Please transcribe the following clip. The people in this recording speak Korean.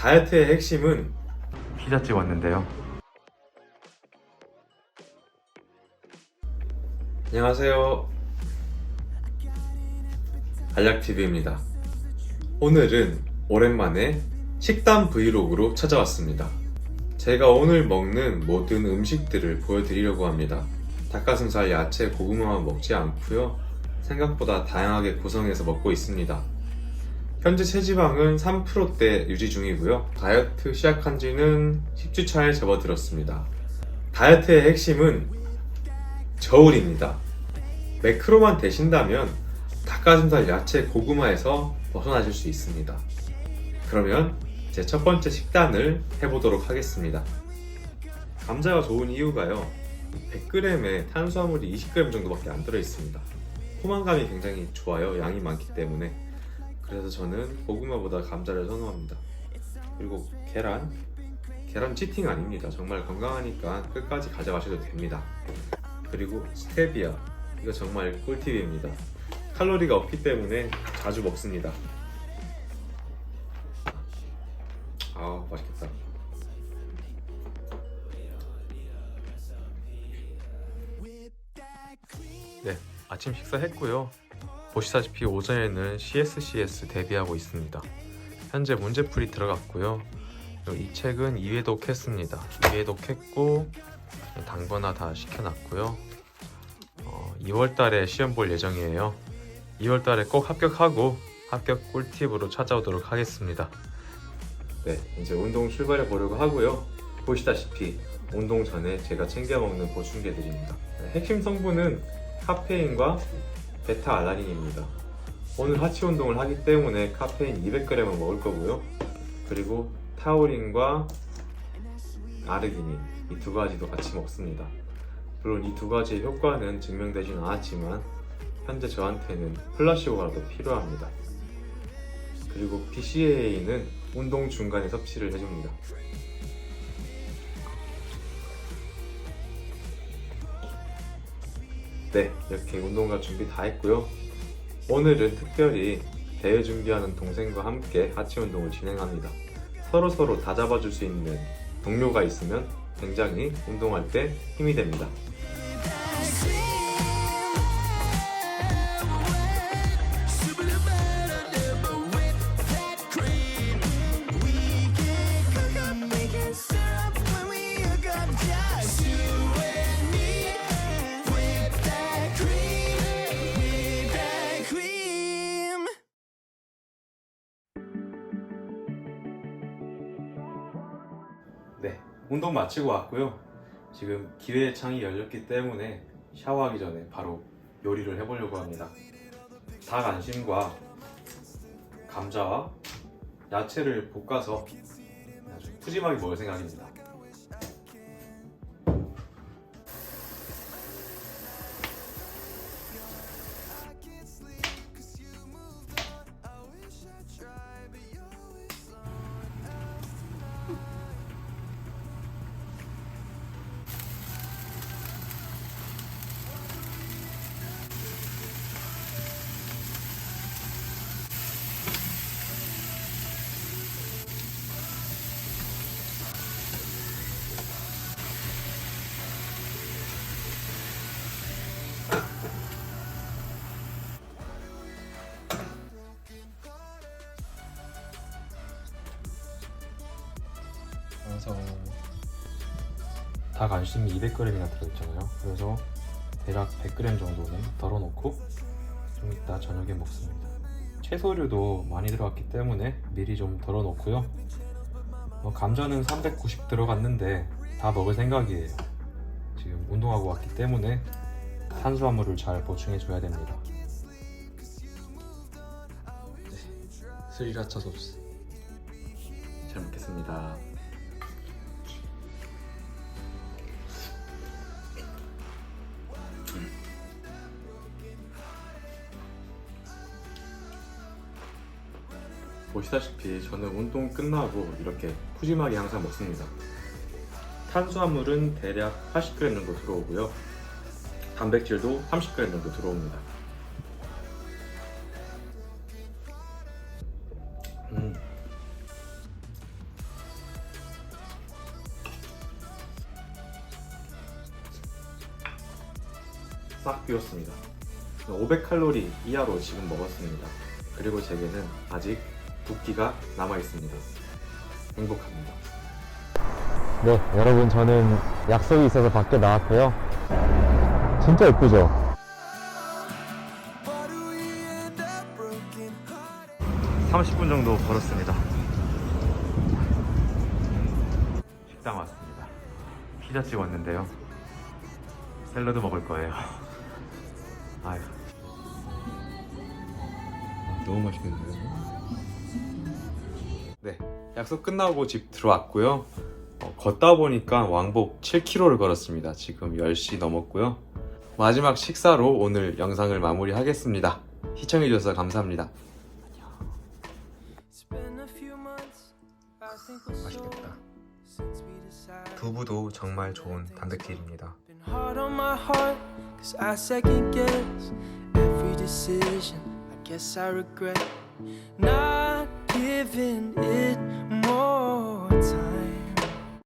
다이어트의 핵심은 피자집 왔는데요. 안녕하세요. 알약TV입니다. 오늘은 오랜만에 식단 브이로그로 찾아왔습니다. 제가 오늘 먹는 모든 음식들을 보여드리려고 합니다. 닭가슴살, 야채, 고구마만 먹지 않고요. 생각보다 다양하게 구성해서 먹고 있습니다. 현재 체지방은 3%대 유지 중이고요. 다이어트 시작한 지는 10주 차에 접어들었습니다. 다이어트의 핵심은 저울입니다. 매크로만 되신다면 닭가슴살, 야채, 고구마에서 벗어나실 수 있습니다. 그러면 제 첫 번째 식단을 해보도록 하겠습니다. 감자가 좋은 이유가요. 100g에 탄수화물이 20g 정도밖에 안 들어있습니다. 포만감이 굉장히 좋아요. 양이 많기 때문에. 그래서 저는 고구마보다 감자를 선호합니다. 그리고 계란. 계란 치팅 아닙니다. 정말 건강하니까 끝까지 가져가셔도 됩니다. 그리고 스테비아. 이거 정말 꿀팁입니다. 칼로리가 없기 때문에 자주 먹습니다. 아, 맛있겠다. 네, 아침 식사 했고요. 보시다시피 오전에는 CSCS 대비하고 있습니다. 현재 문제풀이 들어갔고요. 이 책은 2회독 했습니다. 2회독 했고 당번화 다 시켜놨고요. 어, 2월달에 시험 볼 예정이에요. 2월달에 꼭 합격하고 합격 꿀팁으로 찾아오도록 하겠습니다. 네, 이제 운동 출발해 보려고 하고요. 보시다시피 운동 전에 제가 챙겨 먹는 보충제들입니다. 네, 핵심 성분은 카페인과 베타 알라닌입니다. 오늘 하체 운동을 하기 때문에 카페인 200g을 먹을 거고요. 그리고 타우린과 아르기닌 이 두 가지도 같이 먹습니다. 물론 이 두 가지의 효과는 증명되진 않았지만 현재 저한테는 플라시오가라도 필요합니다. 그리고 BCAA는 운동 중간에 섭취를 해줍니다. 네, 이렇게 운동과 준비 다 했고요. 오늘은 특별히 대회 준비하는 동생과 함께 하체 운동을 진행합니다. 서로 서로 다 잡아줄 수 있는 동료가 있으면 굉장히 운동할 때 힘이 됩니다. 네, 운동 마치고 왔고요. 지금 기회의 창이 열렸기 때문에 샤워하기 전에 바로 요리를 해보려고 합니다. 닭 안심과 감자와 야채를 볶아서 아주 푸짐하게 먹을 생각입니다. 그래서 닭 안심이 200g이나 들어있잖아요. 그래서 대략 100g 정도는 덜어놓고 좀 이따 저녁에 먹습니다. 채소류도 많이 들어갔기 때문에 미리 좀 덜어놓고요. 어, 감자는 390 들어갔는데 다 먹을 생각이에요. 지금 운동하고 왔기 때문에 탄수화물을 잘 보충해줘야 됩니다. 네, 스리라차 소스 잘 먹겠습니다. 보시다시피 저는 운동 끝나고 이렇게 푸짐하게 항상 먹습니다. 탄수화물은 대략 80g 정도 들어오고요. 단백질도 30g 정도 들어옵니다. 음. 싹 비웠습니다. 500칼로리 이하로 지금 먹었습니다. 그리고 제게는 아직 두 끼가 남아 있습니다. 행복합니다. 네, 여러분 저는 약속이 있어서 밖에 나왔고요. 진짜 예쁘죠? 30분 정도 걸었습니다. 식당 왔습니다. 피자집 왔는데요. 샐러드 먹을 거예요. 아유. 너무 맛있겠는데요? 네, 약속 끝나고 집 들어왔고요. 어, 걷다 보니까 왕복 7km를 걸었습니다. 지금 10시 넘었고요. 마지막 식사로 오늘 영상을 마무리하겠습니다. 시청해주셔서 감사합니다. 맛있겠다. 두부도 정말 좋은 단백질입니다. Guess. I regret not giving it more time.